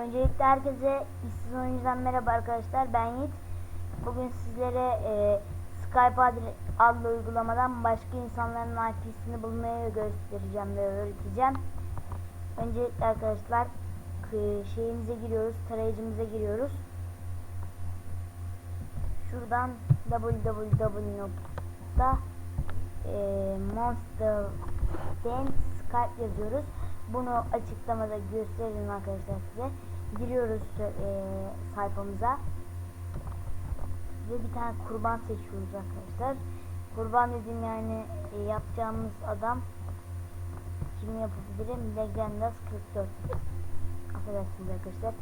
Öncelikle herkese işsiz oyuncudan merhaba arkadaşlar. Ben Yiğit. Bugün sizlere e, Skype adlı uygulamadan başka insanların IP'sini bulmayı göstereceğim ve öğreteceğim. Öncelikle arkadaşlar şeyimize giriyoruz, tarayıcımıza giriyoruz. Şuradan www e, Skype yazıyoruz. Bunu açıklamada gösteririm arkadaşlar size. Giriyoruz e, sayfamıza. Ve bir tane kurban seçiyoruz arkadaşlar. Kurban dediğim yani e, yapacağımız adam kimi yapabilirim? Legendas 44. Affedersiniz arkadaşlar.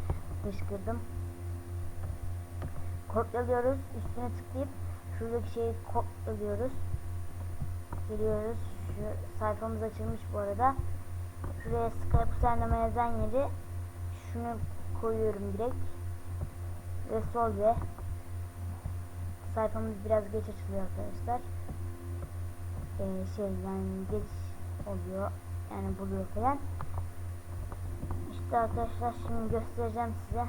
Fışkırdım. Kopyalıyoruz. Üstüne tıklayıp şuradaki şeyi kopyalıyoruz. Geliyoruz. Şu sayfamız açılmış bu arada. Şuraya Skype düzenleme yazan yeri şunu koyuyorum direkt. Resolve. Sayfamız biraz geç açılıyor arkadaşlar. Ee, şey yani geç oluyor. Yani buluyor falan. İşte arkadaşlar şimdi göstereceğim size.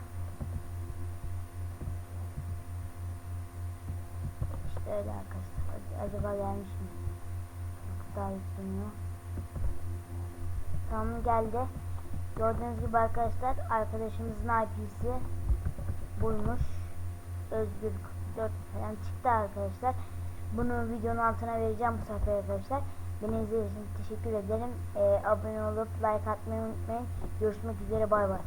İşte öyle arkadaşlar. Acaba gelmiş mi? Daha yükleniyor. Tamam geldi. Gördüğünüz gibi arkadaşlar arkadaşımızın IP'si bulmuş. Özgür 44 falan çıktı arkadaşlar. Bunu videonun altına vereceğim bu sefer arkadaşlar. Beni izlediğiniz için teşekkür ederim. Ee, abone olup like atmayı unutmayın. Görüşmek üzere bay bay.